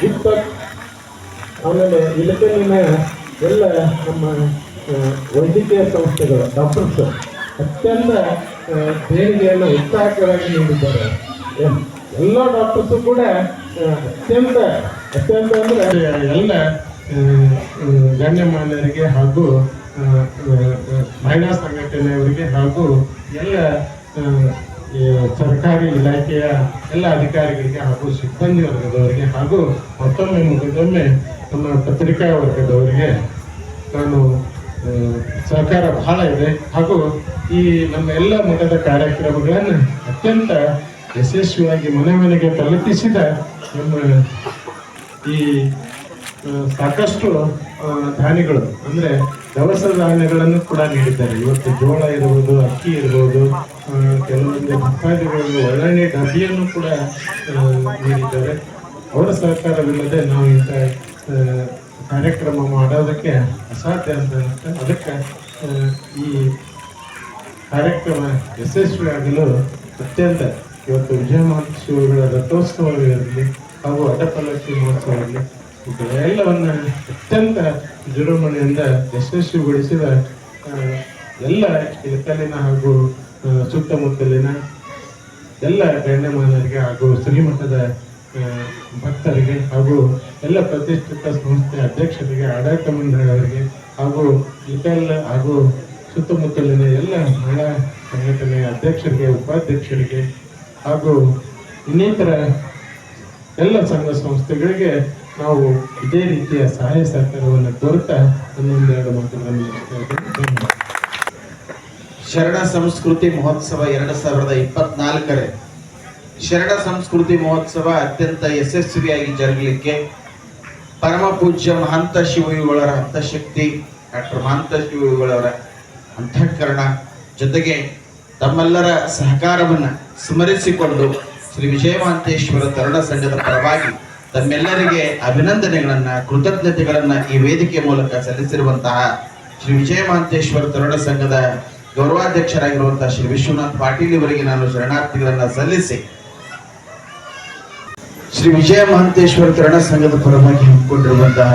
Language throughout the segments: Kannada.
ದೀಪಕ್ ಆಮೇಲೆ ಇಲಕಲ್ಲಿನ ಎಲ್ಲ ನಮ್ಮ ವೈದ್ಯಕೀಯ ಸಂಸ್ಥೆಗಳು ಡಾಕ್ಟರ್ಸ್ ಅತ್ಯಂತ ದೇಣಿಗೆಯನ್ನು ಉತ್ಸಾಹಕರಾಗಿ ನೀಡಿದ್ದಾರೆ. ಎಲ್ಲ ಡಾಕ್ಟರ್ಸು ಕೂಡ ಅತ್ಯಂತ ಅತ್ಯಂತ ಅಂದರೆ ಎಲ್ಲ ಗಣ್ಯಮಾನ್ಯರಿಗೆ ಹಾಗೂ ಮಹಿಳಾ ಸಂಘಟನೆಯವರಿಗೆ ಹಾಗೂ ಎಲ್ಲ ಸರ್ಕಾರಿ ಇಲಾಖೆಯ ಎಲ್ಲ ಅಧಿಕಾರಿಗಳಿಗೆ ಹಾಗೂ ಸಿಬ್ಬಂದಿ ವರ್ಗದವರಿಗೆ ಹಾಗೂ ಮತ್ತೊಮ್ಮೆ ಮುಗಿದೊಮ್ಮೆ ನಮ್ಮ ಪತ್ರಿಕಾ ವರ್ಗದವರಿಗೆ ನಾನು ಸಹಕಾರ ಬಹಳ ಇದೆ. ಹಾಗೂ ಈ ನಮ್ಮ ಎಲ್ಲ ಮಠದ ಕಾರ್ಯಕ್ರಮಗಳನ್ನು ಅತ್ಯಂತ ಯಶಸ್ವಿಯಾಗಿ ಮನೆ ಮನೆಗೆ ತಲುಪಿಸಿದ ನಮ್ಮ ಈ ಸಾಕಷ್ಟು ದಾನಿಗಳು. ಅಂದ್ರೆ ದವಸ ಧಾನ್ಯಗಳನ್ನು ಕೂಡ ನೀಡಿದ್ದಾರೆ ಇವತ್ತು ಜೋಳ ಇರ್ಬೋದು, ಅಕ್ಕಿ ಇರ್ಬೋದು ಕೆಲವೊಂದು ಭಕ್ತಾದಿಗಳಿಗೆ ಒಳ್ಳೆಯ ಡಬ್ಬಿಯನ್ನು ಕೂಡ ನೀಡಿದ್ದಾರೆ ಅವರ ಸಹಕಾರವಿಲ್ಲದೆ ನಾವು ಇಂಥ ಕಾರ್ಯಕ್ರಮ ಮಾಡೋದಕ್ಕೆ ಅಸಾಧ್ಯ ಅಂತ. ಅದಕ್ಕೆ ಈ ಕಾರ್ಯಕ್ರಮ ಯಶಸ್ವಿಯಾಗಲು ಅತ್ಯಂತ ಇವತ್ತು ವಿಜಯ ಮಹೋತ್ಸವಗಳ ರಥೋತ್ಸವ ಇರಲಿ, ಹಾಗೂ ಅಡ್ಡಪಲ್ಲಕ್ಕಿ ಮಹೋತ್ಸವ ಇರಲಿ ಎಲ್ಲವನ್ನ ಅತ್ಯಂತ ವಿಜೃಂಭಣೆಯಿಂದ ಯಶಸ್ವಿಗೊಳಿಸಿದ ಎಲ್ಲ ಇಳಕಲಿನ ಹಾಗೂ ಸುತ್ತಮುತ್ತಲಿನ ಎಲ್ಲ ಗಣ್ಯಮಾನರಿಗೆ ಹಾಗೂ ಶ್ರೀಮಠದ ಭಕ್ತರಿಗೆ ಹಾಗೂ ಎಲ್ಲ ಪ್ರತಿಷ್ಠಿತ ಸಂಸ್ಥೆ ಅಧ್ಯಕ್ಷರಿಗೆ, ಆಡಳಿತ ಮಂಡಳಿಯವರಿಗೆ ಹಾಗೂ ಇಟಲ್ ಹಾಗೂ ಸುತ್ತಮುತ್ತಲಿನ ಎಲ್ಲ ಮಹಿಳಾ ಸಂಘಟನೆಯ ಅಧ್ಯಕ್ಷರಿಗೆ, ಉಪಾಧ್ಯಕ್ಷರಿಗೆ ಹಾಗೂ ಇನ್ನಿತರ ಎಲ್ಲ ಸಂಘ ಸಂಸ್ಥೆಗಳಿಗೆ ನಾವು ಇದೇ ರೀತಿಯ ಸಹಾಯ ಸಹಕಾರವನ್ನು ಕೋರುತ್ತಾ ಒಂದೊಂದೆರಡು ಮಾತುಗಳನ್ನು. ಶರಣ ಸಂಸ್ಕೃತಿ ಮಹೋತ್ಸವ ಎರಡು ಸಾವಿರದ ಇಪ್ಪತ್ನಾಲ್ಕರ ಶರಣ ಸಂಸ್ಕೃತಿ ಮಹೋತ್ಸವ ಅತ್ಯಂತ ಯಶಸ್ವಿಯಾಗಿ ಜರುಗಲಿಕ್ಕೆ ಪರಮ ಪೂಜ್ಯ ಮಹಂತ ಶಿವಯುಗಳವರ ಅಂತಃಶಕ್ತಿ ಡಾಕ್ಟರ್ ಮಹಂತ ಶಿವಯುಗಳವರ ಅಂತಃಕರಣ ಜೊತೆಗೆ ತಮ್ಮೆಲ್ಲರ ಸಹಕಾರವನ್ನು ಸ್ಮರಿಸಿಕೊಂಡು ಶ್ರೀ ವಿಜಯಮಾಂತೇಶ್ವರ ತರುಣ ಸಂಘದ ಪರವಾಗಿ ತಮ್ಮೆಲ್ಲರಿಗೆ ಅಭಿನಂದನೆಗಳನ್ನ, ಕೃತಜ್ಞತೆಗಳನ್ನ ಈ ವೇದಿಕೆ ಮೂಲಕ ಸಲ್ಲಿಸಿರುವಂತಹ ಶ್ರೀ ವಿಜಯ ವಿಜಯಮಾಂತೇಶ್ವರ ತರುಣ ಸಂಘದ ಗೌರವಾಧ್ಯಕ್ಷರಾಗಿರುವಂತಹ ಶ್ರೀ ವಿಶ್ವನಾಥ್ ಪಾಟೀಲ್ ಇವರಿಗೆ ನಾನು ಶರಣಾರ್ಥಿಗಳನ್ನ ಸಲ್ಲಿಸಿ ಶ್ರೀ ವಿಜಯ ಮಹಂತೇಶ್ವರ ತರಣ ಸಂಘದ ಪರವಾಗಿ ಹಮ್ಮಿಕೊಂಡಿರುವಂತಹ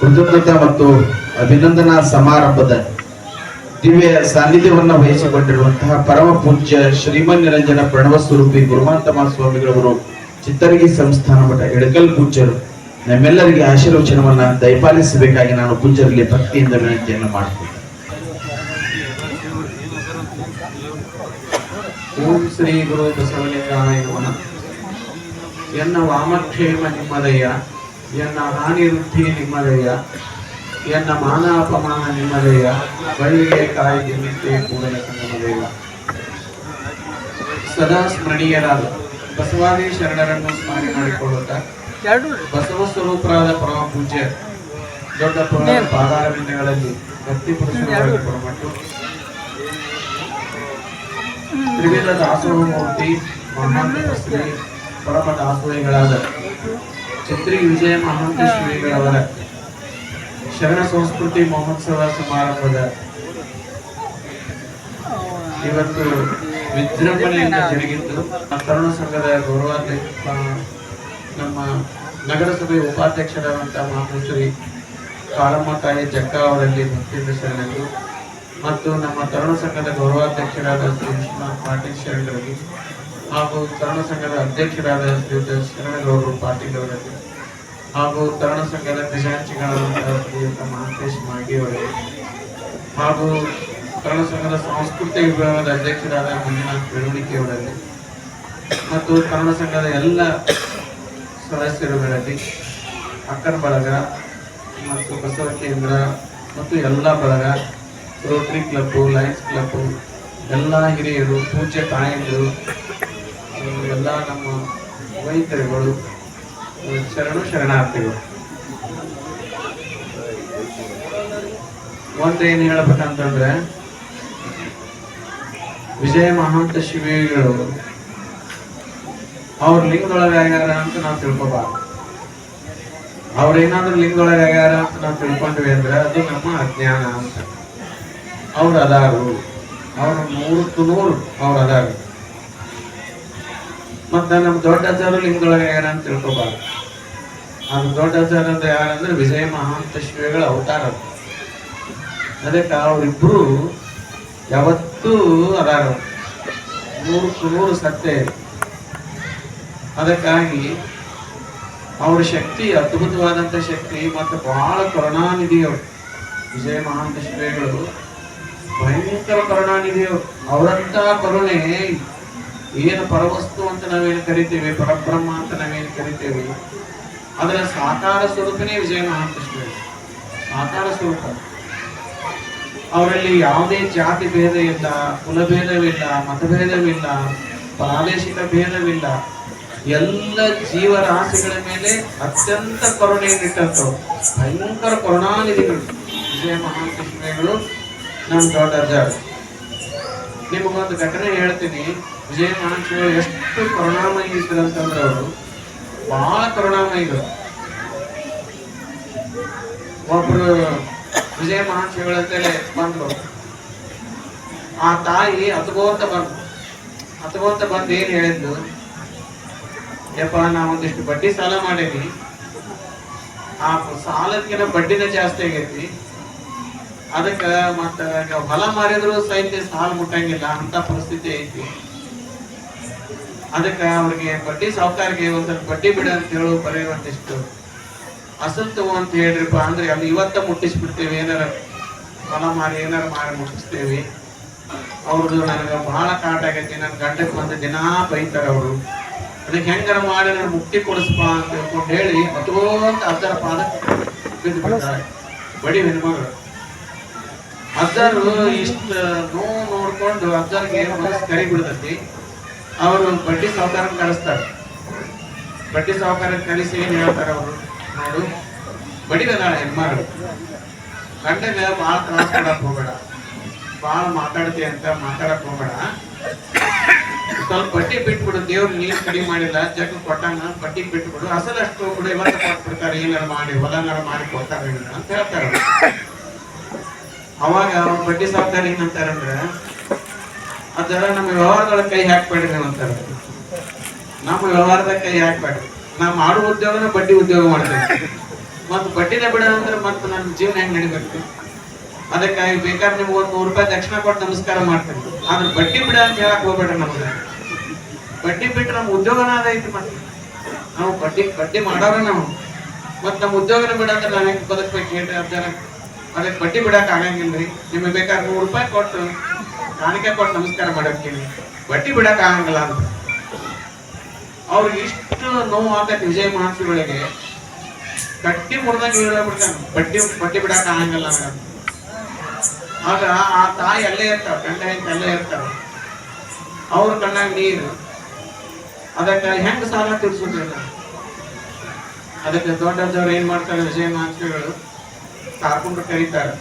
ಕೃತಜ್ಞತಾ ಮತ್ತು ಅಭಿನಂದನಾ ಸಮಾರಂಭದ ದಿವ್ಯ ಸಾನ್ನಿಧ್ಯವನ್ನು ವಹಿಸಿಕೊಂಡಿರುವಂತಹ ಪರಮ ಪೂಜ್ಯ ಶ್ರೀಮನ್ ನಿರಂಜನ ಪ್ರಣವ ಸ್ವರೂಪಿ ಗುರುಮಾಂತಮ ಸ್ವಾಮಿಗಳವರು ಚಿತ್ತರಗಿ ಸಂಸ್ಥಾನ ಮಠ, ಎಡಕಲ್ ಪೂಜ್ಯರು, ನಮ್ಮೆಲ್ಲರಿಗೆ ಆಶೀರ್ವಚನವನ್ನ ದಯಪಾಲಿಸಬೇಕಾಗಿ ನಾನು ಪೂಜ್ಯರಲ್ಲಿ ಭಕ್ತಿಯಿಂದ ವಿನಂತಿಯನ್ನು ಮಾಡ್ತೇನೆ ಓಂ ಶ್ರೀ ಗುರು ಬಸವಲಿಂಗಾಯ ಎನ್ನ ವಾಮಕ್ಷೇಮ ನಿಮ್ಮದಯ್ಯ, ಎನ್ನ ಹಾನಿ ವೃದ್ಧಿ ನಿಮ್ಮದಯ್ಯ, ಎನ್ನ ಮಾನ ಅಪಮಾನ ನಿಮ್ಮದಯ್ಯ, ಬಳ್ಳಿಗೆ ಕಾಯಿ ಸಂಗಮದಯ್ಯ ಸದಾ ಸ್ಮರಣೀಯರಾದ ಬಸವಾದಿ ಶರಣರನ್ನು ಸ್ಮರಣೆ ಮಾಡಿಕೊಳ್ಳುತ್ತಾ ಬಸವ ಸ್ವರೂಪರಾದ ಪರಮ ಪೂಜೆ ದೊಡ್ಡ ಪುರಾಣ ಪಾದಾರವಿಂದಗಳಲ್ಲಿ ಭಕ್ತಿ ಪರಮಟ್ಟು ತ್ರಿವಿಧ ದಾಸೋಹ ಮೂರ್ತಿ ಮಹಾಂತ ಶ್ರೀ ಪರಮ ದಾಸೋಹಿಗಳಾದ ಛತ್ರಿ ವಿಜಯ ಮಹಾಂತ ಶ್ರೀಗಳವರ ಶರಣ ಸಂಸ್ಕೃತಿ ಮಹೋತ್ಸವ ಸಮಾರಂಭದ ಇವತ್ತು ವಿಜೃಂಭಣೆಯಿಂದ ಜರುಗಿತ್ತು ತರುಣ ಸಂಘದ ಗೌರವಾಧ್ಯಕ್ಷ ನಮ್ಮ ನಗರಸಭೆ ಉಪಾಧ್ಯಕ್ಷರಾದಂತಹ ಮಹಾಪುರುಷರಿ ಕಾಳಮ್ಮ ತಾಯಿ ಜಕ್ಕ ಅವರಲ್ಲಿ ಭಕ್ತಿಯಿಂದ ಶರಣರು ಮತ್ತು ನಮ್ಮ ತರುಣ ಸಂಘದ ಗೌರವಾಧ್ಯಕ್ಷರಾದ ಶ್ರೀ ವಿಶ್ವನಾಥ್ ಪಾಟೀಲ್ ಶರಣರಲ್ಲಿ ಹಾಗೂ ತರುಣ ಸಂಘದ ಅಧ್ಯಕ್ಷರಾದ ಶ್ರೀಯುತ ಶರಣಗೌಡರು ಪಾಟೀಲ್ ಅವರಲ್ಲಿ ಹಾಗೂ ತರುಣ ಸಂಘದ ಖಜಾಂಚಿಗಳಾದಂತಹ ಶ್ರೀಯುತ ಮಹಾಂತೇಶ್ ಮಾಗಿ ಅವರಿಗೆ ಹಾಗೂ ತರುಣ ಸಂಘದ ಸಾಂಸ್ಕೃತಿಕ ವಿಭಾಗದ ಅಧ್ಯಕ್ಷರಾದ ಮಂಜುನಾಥ್ ಬೆಳವಣಿಗೆ ಅವರಲ್ಲಿ ಮತ್ತು ಕನ್ನಡ ಸಂಘದ ಎಲ್ಲ ಸದಸ್ಯರುಗಳಲ್ಲಿ ಅಕ್ಕನ ಬಳಗ ಮತ್ತು ಬಸವ ಕೇಂದ್ರ ಮತ್ತು ಎಲ್ಲ ಬಳಗ ರೋಟ್ರಿ ಕ್ಲಬ್ಬು ಲಯನ್ಸ್ ಕ್ಲಬ್ಬು ಎಲ್ಲ ಹಿರಿಯರು ಪೂಜೆ ತಾಯಂದರು ಎಲ್ಲ ನಮ್ಮ ವೈದ್ಯರುಗಳು ಶರಣು ಶರಣಾರ್ಥಿಗಳು. ಏನು ಹೇಳ್ಬೇಕಂತಂದ್ರೆ ವಿಜಯ ಮಹಾಂತ ಶಿವಿಗಳು ಅವ್ರ ಲಿಂಗದೊಳಗೆ ಆಗ್ಯಾರ ಅಂತ ನಾವು ತಿಳ್ಕೊಬಾರ್ದು. ಅವ್ರೇನಾದ್ರೂ ಲಿಂಗದೊಳಗೆ ಆಗ್ಯಾರ ಅಂತ ನಾವು ತಿಳ್ಕೊಂಡ್ವಿ ಅಂದ್ರೆ ಅದು ನಮ್ಮ ಅಜ್ಞಾನ ಅಂತ. ಅವ್ರು ಅದಾರು. ಅವ್ರ ನೂರಕ್ಕೂ ನೂರು ಅವ್ರು ಅದಾರು. ಮತ್ತ ನಮ್ಮ ದೊಡ್ಡ ಅಜ್ಜಾರು ಲಿಂಗದೊಳಗೆ ಆಗ್ಯಾರ ಅಂತ ತಿಳ್ಕೊಬಾರ್ದು. ಅದು ದೊಡ್ಡ ಅವತಾರ ಅಂದ್ರೆ ಯಾರಂದ್ರೆ ವಿಜಯ ಮಹಾಂತ ಶಿವಿಗಳ ಅವತಾರ. ಅದು. ಅದಕ್ಕೆ ಅವರಿಬ್ರು ಯಾವತ್ತೂ ಅದಾರ. ನೂರು ಸತ್ಯ ಇದೆ. ಅದಕ್ಕಾಗಿ ಅವ್ರ ಶಕ್ತಿ ಅದ್ಭುತವಾದಂಥ ಶಕ್ತಿ ಮತ್ತು ಬಹಳ ಕರುಣಾನಿಧಿಯವರು. ವಿಜಯ ಮಹಾಂತ ಶ್ರೀಗಳು ಭಯಂಕರ ಕರುಣಾನಿಧಿಯವರು. ಅವರಂಥ ಕರುಣೆ ಏನು ಪರವಸ್ತು ಅಂತ ನಾವೇನು ಕರಿತೇವೆ, ಪರಬ್ರಹ್ಮ ಅಂತ ನಾವೇನು ಕರಿತೇವೆ, ಅದರ ಸಾಕಾರ ಸ್ವರೂಪನೇ ವಿಜಯ ಮಹಾಂತ ಶ್ರೀಗಳು ಸಾಕಾರ ಸ್ವರೂಪ. ಅವರಲ್ಲಿ ಯಾವುದೇ ಜಾತಿ ಭೇದ ಇಲ್ಲ ಕುಲಭೇದವಿಲ್ಲ, ಮತಭೇದವಿಲ್ಲ, ಪ್ರಾದೇಶಿಕ ಭೇದವಿಲ್ಲ. ಎಲ್ಲ ಜೀವರಾಶಿಗಳ ಮೇಲೆ ಅತ್ಯಂತ ಕರುಣೆಯನ್ನಿಟ್ಟಂಥವ್ರು ಭಯಂಕರ ಕರುಣಾನಿಧಿಗಳು, ವಿಜಯ ಮಹಾಕೃಷ್ಣಗಳು ನಮ್ಮ ದೊಡ್ಡ ಅಜ್ಜಾರು ನಿಮಗೊಂದು ಘಟನೆ ಹೇಳ್ತೀನಿ. ವಿಜಯ ಮಹಾಕೃಷ್ಣಗಳು ಎಷ್ಟು ಕರುಣಾಮಯಿ ಅಂತಂದ್ರೆ ಅವರು, ಬಹಳ ಕರುಣಾಮಯಿಗಳು. ಒಬ್ರು ವಿಜಯ ಮಹಾಶಿವಗಳಂತೇಳಿ ಬಂದ್ರು. ಆ ತಾಯಿ ಹತ್ಕೋತ ಬಂದು ಹತ್ಕೋತ ಬಂದು ಏನ್ ಹೇಳಿದ್ದು ಯಪ್ಪ, ನಾ ಒಂದಿಷ್ಟು ಬಡ್ಡಿ ಸಾಲ ಮಾಡೀವಿ ಆ ಸಾಲಕ್ಕಿನ ಬಡ್ಡಿನ ಜಾಸ್ತಿ ಆಗೈತಿ. ಅದಕ್ಕ ಮತ್ತ ಹೊಲ ಮಾರಿದ್ರು ಸಹಿತ ಸಾಲ ಮುಟ್ಟಂಗಿಲ್ಲ, ಅಂತ ಪರಿಸ್ಥಿತಿ ಐತಿ. ಅದಕ್ಕ ಅವ್ರಿಗೆ ಬಡ್ಡಿ ಸಾವುಕಾರಿಗೆ ಒಂದ್ ಸ್ವಲ್ಪ ಬಡ್ಡಿ ಬಿಡ ಅಂತ ಹೇಳು ಬರೀ ತಗೋ ಅಂತ ಹೇಳ್ರಿಪ್ಪ ಅಂದ್ರೆ ಅಲ್ಲಿ ಇವತ್ತ ಮುಟ್ಟಿಸ್ಬಿಡ್ತೇವೆ, ಏನಾರ ಹೊಲ ಮಾಡಿ, ಏನಾರ ಮಾಡಿ ಮುಟ್ಟಿಸ್ತೇವೆ. ಅವ್ರದ್ದು ನನಗೆ ಬಹಳ ಕಾಟ ಆಗೈತಿ, ನನ್ನ ಗಂಡಕ್ಕೆ ಬಂದು ದಿನಾ ಬೈತಾರೆ ಅವರು. ಅದಕ್ಕೆ ಹೆಂಗಾರ ಮಾಡಿ ನನ್ನ ಮುಕ್ತಿ ಕೊಡಿಸ್ಪ ಅಂತ ಹೇಳ್ಕೊಂಡು ಹೇಳಿ ಅದೋಂತ ಅಜ್ಜರ ಪಾದ ಬಿದ್ದು ಬಿಡ್ತಾರೆ. ಬಡಿ ಹೆಣ್ಮಗಳು ಅಜ್ಜರು ಇಷ್ಟ ನೋವು ನೋಡ್ಕೊಂಡು ಅಜ್ಜರಿಗೆ ಮನಸ್ಸು ಕರಿ ಬಿಡ್ತೈತಿ. ಅವರು ಬಡ್ಡಿ ಸಾವುಕಾರ ಕಳಿಸ್ತಾರೆ ಬಡ್ಡಿ ಸಾವುಕಾರ ಕಲಿಸಿ ಏನು ಹೇಳ್ತಾರೆ ಅವರು? ನೋಡು ನಾಳೆ ಹೆಣ್ಮಾರು ಗಂಡಗ ಭಾಳ ತ್ರಾಸ ಕೊಡಕ್ ಹೋಗಬೇಡ. ಭಾಳ ಮಾತಾಡ್ತಿ ಅಂತ ಮಾತಾಡಕ್ ಹೋಗಬೇಡ. ಸ್ವಲ್ಪ ಬಟ್ಟಿ ಬಿಟ್ಬಿಡು, ದೇವ್ರು ನೀರು ಕಡಿಮೆ ಮಾಡಿಲ್ಲ ಜಗ್ ಕೊಟ್ಟಂಗ ಬಟ್ಟಿ ಬಿಟ್ಬಿಡು. ಅಸಲಷ್ಟು ಕೂಡ ಇವತ್ತು ಕೊಟ್ಬಿಡ್ತಾರೆ, ಏನಾರ ಮಾಡಿ, ಹೊಲನಾರ ಮಾಡಿ ಕೊಡ್ತಾರೆ ಅಂತ ಹೇಳ್ತಾರೆ. ಅವಾಗ ಅವ್ರ ಬಡ್ಡಿ ಸಾವುಕಾರ ಅಂದ್ರೆ ಅದರ ನಮ್ಮ ವ್ಯವಹಾರಗಳ ಕೈ ಹಾಕ್ಬೇಡ್ರಿ ಅಂತಾರೆ ನಮ್ಮ ವ್ಯವಹಾರದಾಗ ಕೈ ಹಾಕ್ಬೇಡ್ರಿ. ನಾ ಮಾಡೋ ಉದ್ಯೋಗನ ಬಡ್ಡಿ ಉದ್ಯೋಗ ಮಾಡ್ತೇನೆ ಮತ್ತು ಬಡ್ಡಿನ ಬಿಡ ಅಂದ್ರೆ ಮತ್ತೆ ನನ್ನ ಜೀವನ ಹೆಂಗ್ ನಡಿಬೇಕು? ಅದಕ್ಕಾಗಿ ಬೇಕಾದ್ರೆ ನಿಮ್ಗೆ ಒಂದು ನೂರು ರೂಪಾಯಿ ದಕ್ಷಿಣ ಕೊಟ್ಟು ನಮಸ್ಕಾರ ಮಾಡ್ತೇನೆ. ಆದ್ರೆ ಬಡ್ಡಿ ಬಿಡ ಅಂತ ಹೇಳಕ್ ಹೋಗ್ಬೇಡ್ರಿ ನಮ್ಗೆ. ಬಡ್ಡಿ ಬಿಟ್ಟು ನಮ್ಮ ಉದ್ಯೋಗನ ಅದೈತಿ ಮತ್ತೆ. ನಾವು ಬಡ್ಡಿ ಬಡ್ಡಿ ಮಾಡೋರ ನಾವು. ಮತ್ತೆ ನಮ್ಮ ಉದ್ಯೋಗನ ಬಿಡ ಅಂದ್ರೆ ನಾನು ಹೆಂಗ್ ಬದುಕ್ಬೇಕು ಹೇಳ್ರಿ ಅರ್ಜನ ಅದಕ್ಕೆ ಬಡ್ಡಿ ಬಿಡಕ್ ಆಗಂಗಿಲ್ರಿ ನಿಮಗೆ ಬೇಕಾದ್ರೆ ನೂರು ರೂಪಾಯಿ ಕೊಟ್ಟು, ಕಾಣಿಕೆ ಕೊಟ್ಟು ನಮಸ್ಕಾರ ಮಾಡೋಕ್ಕೇಳಿ ಬಡ್ಡಿ ಬಿಡಕ್ ಆಗಂಗಿಲ್ಲ ಅಂತ. ಅವ್ರಿಗೆ ಇಷ್ಟು ನೋವು ಆಗತ್ತೆ ವಿಜಯ ಮಹಾತ್ಮಿಗಳಿಗೆ ಕಟ್ಟಿ ಮುಡ್ದಂಗ ಹೇಳ್ಬಿಡ್ತಾನೆ ಬಡ್ಡಿ ಬಡ್ಡಿ ಬಿಡಕ್ ಆಗಂಗಿಲ್ಲ ಮೇಡಮ್ ಆಗ ಆ ತಾಯಿ ಅಲ್ಲೇ ಇರ್ತಾವ ಗಂಡ ಹೆಂಡತಿ ಅಲ್ಲೇ ಇರ್ತಾವ ಅವ್ರ ಕಣ್ಣಾಗ ನೀರು. ಅದಕ್ಕೆ ಹೆಂಗ್ ಸಾಲ ತೀರ್ಸೋದಿಲ್ಲ ಅದಕ್ಕೆ ದೊಡ್ಡದವ್ರು ಏನ್ ಮಾಡ್ತಾರೆ ವಿಜಯ ಮಹಾತ್ಮಿಗಳು ಕಾರ್ಕೊಂಡು ಕರೀತಾರೆ.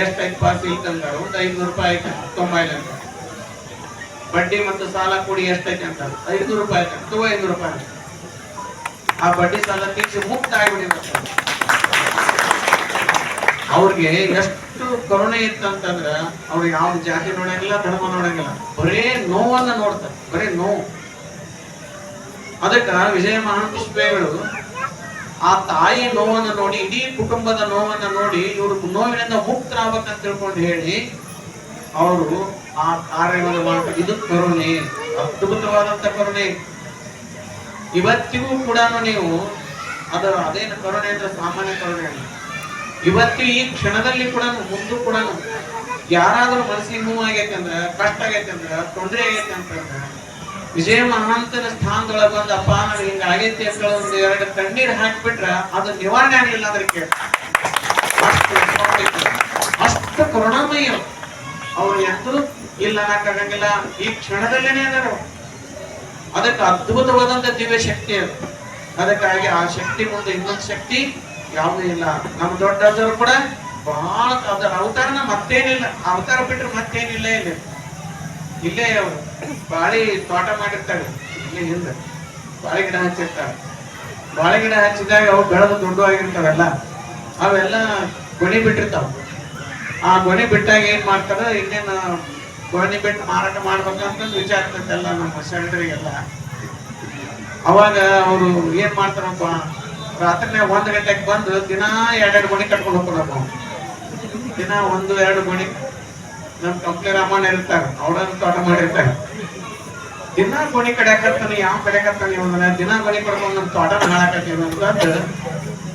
ಎಷ್ಟು ಐದು ಪಾಸ್ ಇಲ್ತಂದ್ರೆ ಒಂದು ಐದ್ನೂರು ರೂಪಾಯಿ ಆಯ್ತು ತೊಂಬೈಲ್ ಅಂತ ಬಡ್ಡಿ ಮತ್ತು ಸಾಲ ಕೂಡಿ ಎಷ್ಟೈತೆ ಅಂತ ಐದು ರೂಪಾಯಿ ತಗೋ ಐನೂರು ರೂಪಾಯಿ. ಆ ಬಡ್ಡಿ ಸಾಲ ತೀರ್ಸಿ ಮುಕ್ತ ಆಗಿಬಿಡಿ ಅವ್ರಿಗೆ ಎಷ್ಟು ಕರುಣೆ ಇತ್ತಂತಂದ್ರ ಅವ್ರು ಯಾವ ಜಾತಿ ನೋಡಂಗಿಲ್ಲ, ಧರ್ಮ ನೋಡಂಗಿಲ್ಲ. ಬರೇ ನೋವನ್ನ ನೋಡ್ತಾರೆ. ಬರೇ ನೋವು. ಅದಕ್ಕ ವಿಜಯ ಮಹಾಪುಷ್ಪೇಗಳು ಆ ತಾಯಿ ನೋವನ್ನ ನೋಡಿ, ಇಡೀ ಕುಟುಂಬದ ನೋವನ್ನ ನೋಡಿ ಇವರು ನೋವಿನಿಂದ ಮುಕ್ತರಾಗಬೇಕಂತ ತಿಳ್ಕೊಂಡು ಹೇಳಿ, ಅವರು ಆ ಕಾರ್ಯವನ್ನು ಮಾಡ್ತಾರೆ ಇದು ಕರುಣೆ, ಅದ್ಭುತವಾದಂತ ಕರುಣೆ. ಇವತ್ತಿಗೂ ಕೂಡ ನೀವು ಅದರ ಅದೇನು ಕರುಣೆ ಅಂದ್ರೆ ಸಾಮಾನ್ಯ ಕರುಣೆ ಇವತ್ತು ಈ ಕ್ಷಣದಲ್ಲಿ ಕೂಡ ಮುಂದೂ ಕೂಡ ಯಾರಾದರೂ ಮನಸ್ಸಿಗೆ ನೋವು ಅಂದ್ರ, ಕಷ್ಟ ಆಗೈತೆ ಅಂದ್ರೆ, ತೊಂದರೆ ಆಗೈತೆ ಅಂತಂದ್ರೆ ವಿಜಯ ಮಹಾಂತನ ಸ್ಥಾನದೊಳಗ ಬಂದ ಅಪ್ಪ ನನಗೆ ಹಿಂಗ ಆಗೈತಿ ಅಂತ ಒಂದು ಎರಡು ಕಣ್ಣೀರು ಹಾಕ್ಬಿಟ್ರ ಅದು ನಿವಾರಣೆ ಆಗ್ಲಿಲ್ಲ ಕರುಣಾಮಯ್ಯ ಅಷ್ಟು ಕರುಣಾಮಯಿ. ಅವ್ರು. ಎಂದೂ ಇಲ್ಲ ಅನ್ನಕ್ಕಾಗಂಗಿಲ್ಲ ಈ ಕ್ಷಣದಲ್ಲೇನೆ ಅದಾರ. ಅದಕ್ಕೆ ಅದ್ಭುತವಾದಂತ ದಿವ್ಯ ಶಕ್ತಿ ಅದು. ಅದಕ್ಕಾಗಿ ಆ ಶಕ್ತಿ ಮುಂದೆ ಇನ್ನೊಂದು ಶಕ್ತಿ ಯಾವುದೂ ಇಲ್ಲ. ನಮ್ಮ ದೊಡ್ಡವರು ಕೂಡ ಬಹಳ ಅದರ ಅವತಾರನ ಮತ್ತೇನಿಲ್ಲ. ಅವತಾರ ಬಿಟ್ರೆ ಮತ್ತೇನಿಲ್ಲ ಇಲ್ಲ. ಇಲ್ಲೇ ಅವರು. ಬಾಳಿ ತೋಟ ಮಾಡಿರ್ತಾರೆ. ಇಲ್ಲೇ ಹಿಂದೆ. ಬಾಳೆ ಗಿಡ ಹಚ್ಚಿರ್ತಾರೆ. ಬಾಳೆ ಗಿಡ ಹಚ್ಚಿದಾಗ ಅವು ಬೆಳೆದು ದೊಡ್ಡ ಆಗಿರ್ತಾವಲ್ಲ ಅವೆಲ್ಲ ಗೊಣಿ ಬಿಟ್ಟಿರ್ತಾವ. ಆ ಗೊಣಿ ಬಿಟ್ಟಾಗ ಏನ್ ಮಾಡ್ತಾರ? ಇನ್ನೇನು ಗೊಣಿ ಬಿಟ್ಟು ಮಾರಾಟ ಮಾಡ್ಬೇಕಂತ ವಿಚಾರ ಇರ್ತೈತೆಲ್ಲ ನಮ್ಮ ಸೆಂಟ್ರಿಗೆಲ್ಲ. ಅವಾಗ ಅವರು ಏನ್ ಮಾಡ್ತಾರಪ್ಪ? ರಾತ್ರಿ ಒಂದ್ ಗಂಟೆಗೆ ಬಂದು ದಿನಾ ಎರಡೆರಡು ಮಣಿ ಕಟ್ಕೊಂಡು ಹೋಗ್ತಾರೆ ಅವ್ನು. ದಿನ ಒಂದು, ಎರಡು ಮಣಿ ನಮ್ ಕಂಪ್ನಿ ರಾಮಣ್ಣ ಇರ್ತಾರ. ಅವ್ರನ್ನ ತೋಟ ಮಾಡಿರ್ತಾರೆ. ದಿನ ಗೋಣಿ ಕಡೆ ಹಾಕತ್ತಾನೆ ಯಾವ ಕಡೆ ಹಾಕತ್ತಾನೆ ಇವನ್ನ ದಿನ ಗೋಣಿ ಕೊಡ್ಕೊಂಡು ನಮ್ಮ ತೋಟ ಹಾಳಾಕತ್ತೀವಿ ಅಂತಂದು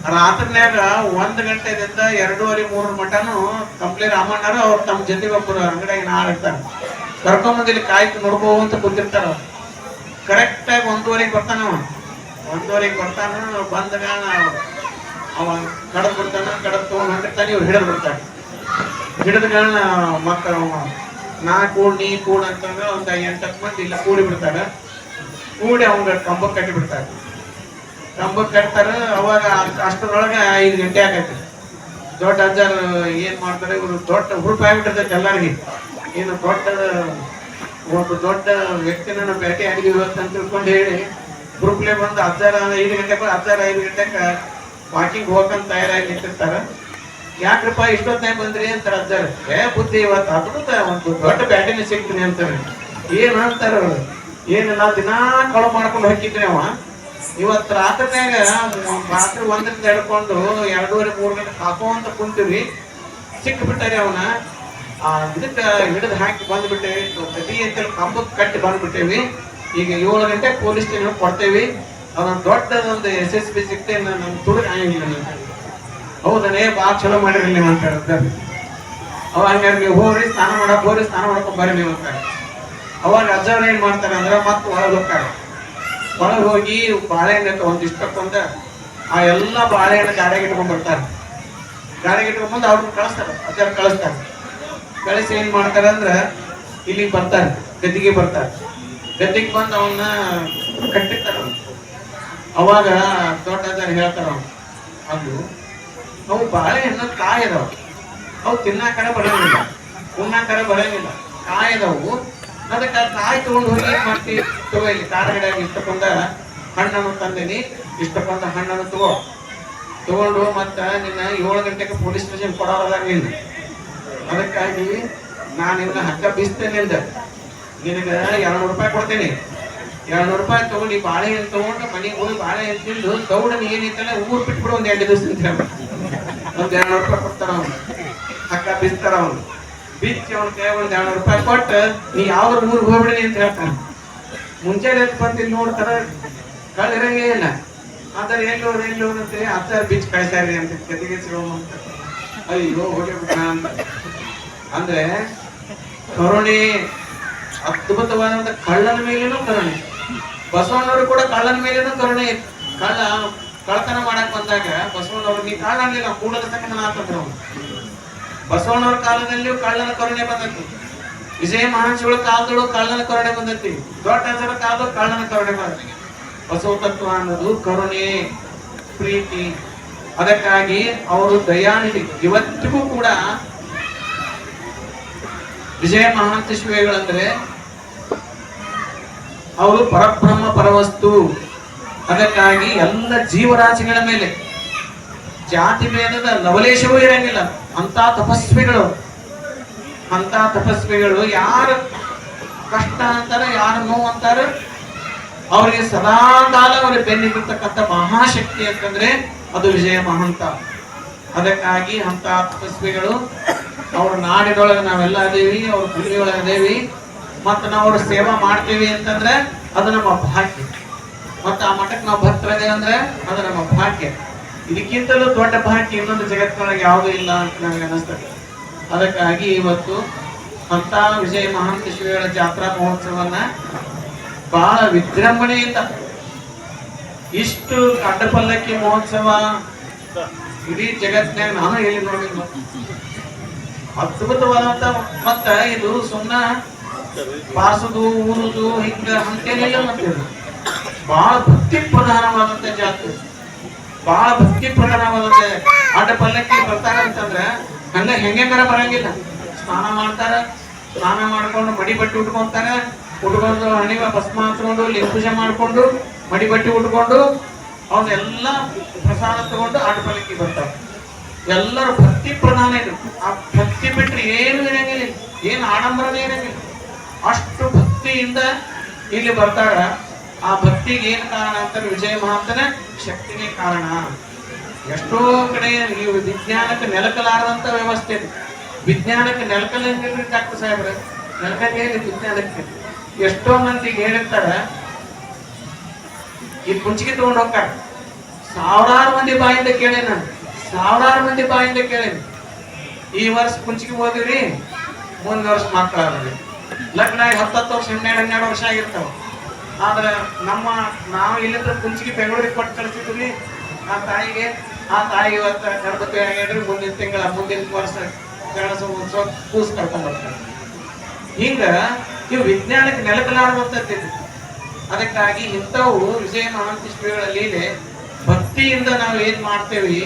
ರಾತ್ರಿನ್ಯಾಗ ಒಂದ್ ಗಂಟೆದಿಂದ ಎರಡೂವರೆ ಮೂರ್ ಮಟನು ಕಂಪ್ಲಿ ರಾಮಣ್ಣ ಅವ್ರು ತಮ್ಮ ಜೊತೆ ಒಬ್ಬರು ಅಂಗಡಿಯಾಗ ನಾಳೆ ಇರ್ತಾರೆ ಕರ್ಕೊಂಬಂದು ಇಲ್ಲಿ ಕಾಯ್ತು ನೋಡ್ಕೋ ಅಂತ ಕೂತಿರ್ತಾರ ಕರೆಕ್ಟ್ ಆಗಿ ಒಂದೂವರೆಗೆ ಬರ್ತಾನ ಅವ ಒಂದೂವರೆಗೆ ಬರ್ತಾನ, ಬಂದಾಗ ಅವ ಕಡದ್ ಬಿಡ್ತಾನ, ಕಡದ್ ತಗೊಂಡ್ ಹೊಂಟಿರ್ತಾನೆ, ಇವ್ರು ಹಿಡಿದ್ ಬಿಡ್ತಾನೆ. ಹಿಡಿದ್ಗಳನ್ನ ಮಕ್ಕಳ ನಾ ಕೂಡ, ನೀ ಕೂಡ ಅಂತಂದ್ರೆ ಒಂದ್ ಎಂಟತ್ತು ಮಂದಿ ಇಲ್ಲ ಕೂಡಿ ಬಿಡ್ತಾರ. ಕೂಡಿ ಅವಂಗ ಕಂಬ ಕಟ್ಟಿ ಬಿಡ್ತಾರ. ಕಂಬಕ್ ಕಟ್ತಾರ ಅವಾಗ ಅಷ್ಟರೊಳಗೆ ಐದು ಗಂಟೆ ಆಗೈತೆ ದೊಡ್ಡ ಅಜ್ಜ ಏನ್ ಮಾಡ್ತಾರೆ, ಇವರು ದೊಡ್ಡ ಹುರುಪ ಆಗ್ಬಿಟ್ಟಿರ್ತೈತೆ ಎಲ್ಲರಿಗೆ. ಏನು ದೊಡ್ಡ, ಒಬ್ಬ ದೊಡ್ಡ ವ್ಯಕ್ತಿನ ಭೇಟಿ ಆಗಿದೀವಿ ಅಂತ ತಿಳ್ಕೊಂಡು ಹೇಳಿ ಗ್ರೂಪ್ಲೆ ಬಂದು ಅಜ್ಜಾರ ಐದು ಗಂಟೆ ಅಜ್ಜಾರ ಐದು ಗಂಟೆಗೆ ವಾಕಿಂಗ್ ಹೋಗಂತ ತಯಾರಾಗಿ ನಿಂತಿರ್ತಾರ ಯಾಕ್ರಪ್ಪ ಇಷ್ಟೊತ್ತಾಗ ಬಂದ್ರಿ ಅಂತಾರೆ ಅಜ್ಜಾರ. ಏ ಬುದ್ಧಿ, ಇವತ್ತು ಅದ್ಭುತ, ಒಂದು ದೊಡ್ಡ ಬ್ಯಾಟಿನ ಸಿಗ್ತೀನಿ ಅಂತಾರೆ. ಏನು ಅಂತಾರ. ಏನು ಏನಿಲ್ಲ, ದಿನಾ ಕಳು ಮಾಡ್ಕೊಂಡು ಹೋಗಿದ್ರಿ ಅವ. ಇವತ್ತು ರಾತ್ರಿನಾಗ ಮ- ರಾತ್ರಿ ಒಂದರಿಂದ ಹಿಡ್ಕೊಂಡು ಎರಡೂವರೆ, ಮೂರು ಗಂಟೆ ಹಾಕೋಂತ ಕುಂತೀವಿ. ಸಿಕ್ಕ ಬಿಟ್ಟಾರೆ ಅವನ. ಆ ಗಿಡಕ್ಕ ಹಿಡಿದು ಹಾಕಿ ಬಂದ್ಬಿಟ್ಟೇವಿ ಪ್ರತಿ ಅಂತ ಕಂಬಕ್ಕೆ ಕಟ್ಟಿ ಬಂದ್ಬಿಟ್ಟೇವಿ. ಈಗ ಏಳು ಗಂಟೆ ಪೊಲೀಸ್ ಸ್ಟೇಷನ್ ಕೊಡ್ತೇವಿ. ಅದೊಂದು ದೊಡ್ಡದೊಂದು ಎಸ್ ಎಸ್ ಬಿ ಸಿಕ್ತೆ ನಮ್ಮ ತುಳಿ ಆಗಿಲ್ಲ. ಹೌದನೇ ಭಾಳ ಚಲೋ ಮಾಡಿರಿ ನೀವು ಅಂತ ಹೇಳ್ತಾರೆ ಅವ ಹಂಗಾರೆ ನೀವು ಹೋಗ್ರಿ, ಸ್ನಾನ ಮಾಡಕ್ ಹೋಗ್ರಿ, ಸ್ನಾನ ಮಾಡ್ಕೊಂಡ್ ಬರ್ರಿ ನೀವು ಅಂತಾರೆ ಅವಾಗ ಅಜ್ಜವ್ರು ಏನ್ ಮಾಡ್ತಾರೆ ಅಂದ್ರೆ ಮತ್ತೆ ಹೊರಗೆ ಹೋಗ್ತಾರೆ. ಒಳಗೆ ಹೋಗಿ ಬಾಳೆಹಣ್ಣು ಒಂದಿಷ್ಟು ತಕ್ಕೊಂಡ ಆ ಎಲ್ಲ ಬಾಳೆಹಣ್ಣು ಗಾಡಿಗೆ ಇಟ್ಕೊಂಡ್ ಬರ್ತಾರೆ. ಗಾಡಿಗೆ ಇಟ್ಕೊಂಡ್ಬಂದು ಅವ್ರನ್ನ ಕಳಿಸ್ತಾರೆ ಅಜ್ಜಾರ್ ಕಳಿಸ್ತಾರೆ. ಕಳಿಸಿ ಏನು ಮಾಡ್ತಾರೆ ಅಂದ್ರೆ ಇಲ್ಲಿಗೆ ಬರ್ತಾರೆ, ಗದ್ದಿಗೆ ಬರ್ತಾರೆ. ಗದ್ದಿಗೆ ಬಂದು ಅವನ್ನ ಕಟ್ಟಿರ್ತಾರೆ ಅವಾಗ ದೊಡ್ಡ ಹೇಳ್ತಾರೆ ಅದು ಅವು ಬಾಳೆಹಣ್ಣು ಕಾಯಿ ಅವು ತಿನ್ನಾಕರ ಬರಂಗಿಲ್ಲ ಉಣ್ಣಾಕರ ಬರೋದಿಲ್ಲ ಕಾಯಿ ಅದಕ್ಕೆ ತಾಯಿ ತಗೊಂಡು ಹೋಗಿ ಏನ್ ಮಾಡ್ತೀವಿ ತಗೋ ಇಲ್ಲಿ ತಾರಗಡೆಯಾಗಿ ಇಷ್ಟಕೊಂಡ ಹಣ್ಣನ್ನು ತಂದಿನಿ. ಇಷ್ಟಕೊಂಡ ಹಣ್ಣನ್ನು ತಗೋ. ತಗೊಂಡು ಮತ್ತ ನಿನ್ನ ಏಳು ಗಂಟೆಗೆ ಪೊಲೀಸ್ ಸ್ಟೇಷನ್ ಕೊಡೋದಾಗ ನೀನು. ಅದಕ್ಕಾಗಿ ನಾನು ನಿನ್ನ ಹಗ್ಗ ಬೀಸ್ತೇನೆ ಅಂದ. ನಿನಗೆ ಎರಡು ರೂಪಾಯಿ ಕೊಡ್ತೇನೆ. ಎರಡು ರೂಪಾಯಿ ತಗೊಂಡು ಈ ಬಾಳೆಹಣ್ಣು ತಗೊಂಡು ಮನೆಗೆ ಹೋಗಿ ಬಾಳೆಹಣ್ಣು ತಿಂದು ದೌಡನ್ ಏನೈತಲ್ಲ ಊರ್ ಬಿಟ್ಬಿಡು ಒಂದು ಎರಡು ದಿವಸ ಅಂತ. ಒಂದ್ ಎರಡು ರೂಪಾಯಿ ಕೊಡ್ತಾರ ಅವನು. ಹಗ್ಗ ಬೀಸ್ತಾರ ಅವನು. ಬಿಚ್ಚಿ ಅವನ ಕೈ ಒಂದ್ ಎರಡು ರೂಪಾಯಿ ಕೊಟ್ಟು, ನೀ ಯಾವ್ದ್ರ ಊರಿಗೆ ಹೋಗ್ಬಿಡಿ ಅಂತ ಹೇಳ್ತಾನೆ. ಮುಂಚೆ ಬಂದು ಇಲ್ಲಿ ನೋಡ್ತಾರ ಕಳ್ಳ ಇರಂಗೇ ಇಲ್ಲ. ಆದ್ರೆ ಎಲ್ಲೋ ಎಲ್ಲೋ ಅಂತ ಹೋದಂತೆ ಬಿಚ್ ಬೀಚ್ ಇದೆ ಅಂತ ಕತೆಗೆ ಸಿಗೋಮ ಅಂತ. ಅಯ್ಯೋ ಹೋಗಿಬಿಟ್ಟ ಅಂತ. ಅಂದ್ರೆ ಕರುಣೆ, ಅದ್ಭುತವಾದಂತ ಕಳ್ಳನ ಮೇಲೇನೂ ಕರುಣೆ. ಬಸವಣ್ಣವರು ಕೂಡ ಕಳ್ಳನ ಮೇಲೇನೂ ಕರುಣೆ. ಕಳ್ಳ ಕಳ್ಳತನ ಮಾಡಕ್ ಬಂದಾಗ ಬಸವಣ್ಣವ್ರು, ನೀ ಕಳ್ಳ ಕೂಡಲ ತಕ್ಕನ ಆತಂದ್ರ ಅವ್ನು ಬಸವಣ್ಣವ್ರ ಕಾಲದಲ್ಲಿಯೂ ಕಳ್ಳನ ಕರುಣೆ ಬಂದೈತಿ ವಿಜಯ ಮಹಾಶಿವಳ ಕಾಲದಲ್ಲೂ ಕಳ್ಳನ ಕರುಣೆ ಬಂದೈತಿ ದೊಡ್ಡ ಕಾಲದ ಕಳ್ಳನ ಕರುಣೆ ಬಂದೈತಿ ಬಸವ ತತ್ವ ಅನ್ನೋದು ಕರುಣೆ, ಪ್ರೀತಿ. ಅದಕ್ಕಾಗಿ ಅವರು ದಯಾನಿಧಿ. ಇವತ್ತಿಗೂ ಕೂಡ ವಿಜಯ ಮಹಾಂತ ಶಿವೆಗಳಂದ್ರೆ ಅವರು ಪರಬ್ರಹ್ಮ, ಪರವಸ್ತು. ಅದಕ್ಕಾಗಿ ಎಲ್ಲ ಜೀವರಾಶಿಗಳ ಮೇಲೆ ಜಾತಿ ಭೇದದ ಲವಲೇಶವೂ ಇರಂಗಿಲ್ಲ. ಅಂತ ತಪಸ್ವಿಗಳು. ಅಂತ ತಪಸ್ವಿಗಳು ಯಾರು ಕಷ್ಟ ಅಂತಾರ, ಯಾರು ನೋವು ಅಂತಾರ, ಅವರಿಗೆ ಸದಾ ಕಾಲ ಅವರಿಗೆ ಬೆನ್ನಿಗಿರ್ತಕ್ಕಂಥ ಮಹಾಶಕ್ತಿ ಅಂತಂದ್ರೆ ಅದು ವಿಜಯ ಮಹಂತ. ಅದಕ್ಕಾಗಿ ಅಂತ ತಪಸ್ವಿಗಳು, ಅವ್ರ ನಾಡಿನೊಳಗೆ ನಾವೆಲ್ಲ ಅದೇವಿ ಅವ್ರ ಭೂಮಿಯೊಳಗೆ ಅದೇವಿ ಮತ್ತು ನಾವು ಅವ್ರ ಸೇವಾ ಮಾಡ್ತೀವಿ ಅಂತಂದ್ರೆ ಅದು ನಮ್ಮ ಭಾಗ್ಯ. ಮತ್ತು ಆ ಮಠಕ್ಕೆ ನಾವು ಭಕ್ತರದೇವೆ ಅಂದ್ರೆ ಅದು ನಮ್ಮ ಭಾಗ್ಯ. ಇದಕ್ಕಿಂತಲೂ ದೊಡ್ಡ ಭಾಗ್ಯ ಇನ್ನೊಂದು ಜಗತ್ತಿನೊಳಗೆ ಯಾವುದೂ ಇಲ್ಲ ಅಂತ ನನಗೆ ಅನಿಸ್ತದೆ. ಅದಕ್ಕಾಗಿ ಇವತ್ತು ಅಂತ ವಿಜಯ ಮಹಾಂತ ಶಿವಗಳ ಜಾತ್ರಾ ಮಹೋತ್ಸವನ್ನ ಬಹಳ ವಿಜೃಂಭಣೆಯಿಂದ ಇಷ್ಟು ಅಡ್ಡಪಲ್ಲಕ್ಕಿ ಮಹೋತ್ಸವ ಇಡೀ ಜಗತ್ತಿನಾಗ ನಾನು ಹೇಳಿ ನೋಡಿಲ್ಲ. ಅದ್ಭುತವಾದಂತ ಮತ್ತ ಇದು ಸುಮ್ಮನ ಬಾರಿಸುದು ಊರುದು, ಹಿಂಗ ಅಂತೇನಿಲ್ಲ ಮತ್ತೆ ಬಹಳ ಭಕ್ತಿ ಪ್ರಧಾನವಾದಂತ ಜಾತ್ರೆ. ಬಹಳ ಭಕ್ತಿ ಪ್ರಧಾನವಾದಂತ ಅಡ್ಡ ಪಲ್ಲಕ್ಕಿ ಬರ್ತಾರ ಅಂತಂದ್ರೆ ಹಂಗ ಹೆಂಗಂಗಾರ ಬರಂಗಿಲ್ಲ. ಸ್ನಾನ ಮಾಡ್ತಾರ, ಸ್ನಾನ ಮಾಡ್ಕೊಂಡು ಮಡಿ ಬಟ್ಟೆ ಉಟ್ಕೊಂತಾರ. ಉಟ್ಕೊಂಡು ಹಣಿವ ಭಸ್ಮ ಹಚ್ಕೊಂಡು ಲಿಂಗ ಪೂಜೆ ಮಾಡ್ಕೊಂಡು ಮಡಿ ಬಟ್ಟೆ ಉಟ್ಕೊಂಡು ಅವನ್ನೆಲ್ಲ ಪ್ರಸಾದ ತಗೊಂಡು ಅಡ್ಡ ಪಲ್ಲಕ್ಕಿ ಬರ್ತಾರ. ಎಲ್ಲರೂ ಭಕ್ತಿ ಪ್ರಧಾನ ಇದು. ಆ ಭಕ್ತಿ ಬಿಟ್ಟರೆ ಏನು ಇರಂಗಿಲ್ಲ, ಏನು ಆಡಂಬರನೇ ಇರಂಗಿಲ್ಲ. ಅಷ್ಟು ಭಕ್ತಿಯಿಂದ ಇಲ್ಲಿ ಬರ್ತಾರ. ಆ ಭಕ್ತಿಗೆ ಏನ್ ಕಾರಣ ಅಂತಾರೆ ವಿಜಯ ಮಹಾಂತನ ಶಕ್ತಿಗೆ ಕಾರಣ. ಎಷ್ಟೋ ಕಡೆ ನೀವು ವಿಜ್ಞಾನಕ್ಕೆ ನೆಲಕಲಾರದಂತ ವ್ಯವಸ್ಥೆ ಇದೆ. ವಿಜ್ಞಾನಕ್ಕೆ ನೆಲಕಲ್ಲಂಗಿಲ್ರಿ ಡಾಕ್ಟರ್ ಸಾಹೇಬ್ರೆ? ನೆಲಕಂಗೇಲಿ ವಿಜ್ಞಾನಕ್ಕೆ? ಎಷ್ಟೋ ಮಂದಿಗೆ ಹೇಳಿರ್ತಾರ, ಈ ಕುಂಚಿಗೆ ತಗೊಂಡು ಹೋಗ್ತಾರ. ಸಾವಿರಾರು ಮಂದಿ ಬಾಯಿಂದ ಕೇಳೇನ ಸಾವಿರಾರು ಮಂದಿ ಬಾಯಿಂದ ಕೇಳೇನಿ. ಈ ವರ್ಷ ಕುಂಚಿಗೆ ಹೋದಿವ್ರಿ ಮುಂದ್ ವರ್ಷ ಮಕ್ಕಳಾದ್ರಿ ಲಗ್ನ ಹತ್ತ ಹತ್ತತ್ತು ವರ್ಷ, ಹನ್ನೆರಡು ಹನ್ನೆರಡು ವರ್ಷ ಆಗಿರ್ತಾವ. ಆದ್ರೆ ನಮ್ಮ, ನಾವು ಇಲ್ಲಿಂದ ಕುಂಚಿಗೆ ಬೆಂಗಳೂರಿಗೆ ಕೊಟ್ಟು ಕಳಿಸಿದ್ವಿ. ಆ ತಾಯಿಗೆ, ಆ ತಾಯಿ ಇವತ್ತು ಗಣಪತಿ ಆಗ್ಯಾಡ್ರಿ ಮುಂದಿನ ತಿಂಗಳ, ಮುಂದಿನ ವರ್ಷ ಗಣಸ ಉತ್ಸವ ಕೂಸ್ ಕರ್ಕೊಂಡ್ ಬರ್ತಾರೆ ಹಿಂಗ ಇವು ವಿಜ್ಞಾನಕ್ಕೆ ನೆಲಕಲಾರದಂತದ್ದು ಅದಕ್ಕಾಗಿ ಇಂಥವು ವಿಜಯ ಮಹಾಂತಿಷ್ಠಗಳ ಲೀಲೆ ಭಕ್ತಿಯಿಂದ ನಾವು ಏನ್ ಮಾಡ್ತೇವಿ,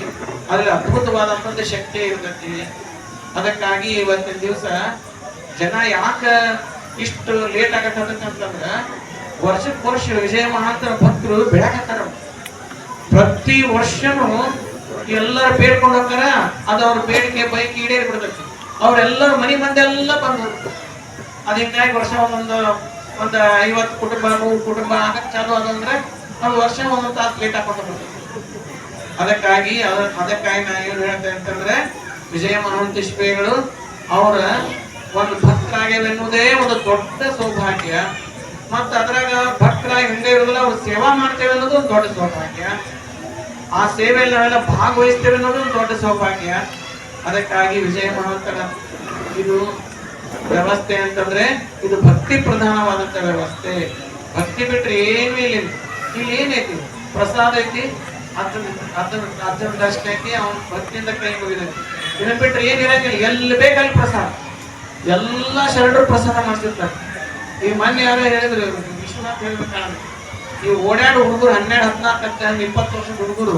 ಅದ್ರಲ್ಲಿ ಅದ್ಭುತವಾದಂತ ಶಕ್ತಿ ಇರ್ತೈತಿ. ಅದಕ್ಕಾಗಿ ಇವತ್ತಿನ ದಿವಸ ಜನ ಯಾಕ ಇಷ್ಟು ಲೇಟ್ ಆಗತ್ತಂತಂದ್ರ ವರ್ಷಕ್ಕೆ ವರ್ಷ ವಿಜಯ ಮಹಾಂತರ ಭಕ್ತರು ಬೆಳಕತ್ತಾರ ಪ್ರತಿ ವರ್ಷನೂ ಎಲ್ಲರ ಬೇಡ್ಕೊಂಡು ಹೋಗ್ತಾರ, ಅದು ಅವ್ರ ಬೇಡಿಕೆ ಬೈಕ್ ಈಡೇರಿ ಬಿಡ್ತೈತಿ ಅವ್ರೆಲ್ಲರ ಮನಿ ಮಂದೆಲ್ಲ ಬಂದು ಅದಕ್ಕೆ ವರ್ಷ ಒಂದೊಂದು, ಒಂದು ಐವತ್ತು ಕುಟುಂಬ ನೂರು ಕುಟುಂಬ ಆಗಕ್ಕೆ ಚಾಲು ಅದಂದ್ರೆ ಒಂದು ವರ್ಷ ಒಂದೊಂದು ತಾಸು ಲೇಟ್ ಹಾಕೊಂಡು ಬರ್ತೈತಿ ಅದಕ್ಕಾಗಿ ಅದ- ಅದಕ್ಕಾಗಿ ನಾ ಏನು ಹೇಳ್ತೇನೆ ಅಂತಂದ್ರೆ ವಿಜಯ ಮಹಾಂತೇಶ್ವರಿಗಳು ಅವರ ಒಂದು ಭಕ್ತರಾಗ್ಯವೆನ್ನುವುದೇ ಒಂದು ದೊಡ್ಡ ಸೌಭಾಗ್ಯ. ಮತ್ತ ಅದ್ರಾಗ ಭಕ್ತರ ಹಿಂದೆ ಇರೋದಿಲ್ಲ ಅವ್ರು ಸೇವಾ ಮಾಡ್ತೇವೆ ಅನ್ನೋದು ಒಂದು ದೊಡ್ಡ ಸೌಭಾಗ್ಯ. ಆ ಸೇವೆಯಲ್ಲಿ ನಾವೆಲ್ಲ ಭಾಗವಹಿಸ್ತೇವೆ ಅನ್ನೋದು ಒಂದು ದೊಡ್ಡ ಸೌಭಾಗ್ಯ. ಅದಕ್ಕಾಗಿ ವಿಜಯ ಮಹಾಂತರ, ಇದು ವ್ಯವಸ್ಥೆ ಅಂತಂದ್ರೆ ಇದು ಭಕ್ತಿ ಪ್ರಧಾನವಾದಂತ ವ್ಯವಸ್ಥೆ. ಭಕ್ತಿ ಬಿಟ್ರೆ ಏನೂ ಇಲ್ಲ ಇಲ್ಲಿ. ಇಲ್ಲಿ ಏನೈತಿ ಪ್ರಸಾದ ಐತಿ. ಅದನ್ನ ಅದನ್ನ ಅದನ್ನ ದರ್ಶನ ಐತಿ ಅವನ ಭಕ್ತಿಯಿಂದ ಕೈ ಮುಗಿದೈತಿ ಇದನ್ನ ಬಿಟ್ರೆ ಏನಿರಂಗಿಲ್ಲ ಎಲ್ಲಿ ಬೇಕಲ್ಲಿ ಪ್ರಸಾದ. ಎಲ್ಲಾ ಶರಣರು ಪ್ರಸಾದ ಮಾಡ್ತಿರ್ತಾರೆ. ಈ ಮೊನ್ನೆ ಯಾರೋ ಹೇಳಿದ್ರು ವಿಶ್ವನಾಥ್ ಹೇಳ್ಬೇಕಾಗ ಈ ಓಡಾಡು ಹುಡುಗರು ಹನ್ನೆರಡು, ಹದಿನಾಲ್ಕು ಒಂದು ಇಪ್ಪತ್ತು ವರ್ಷದ ಹುಡುಗರು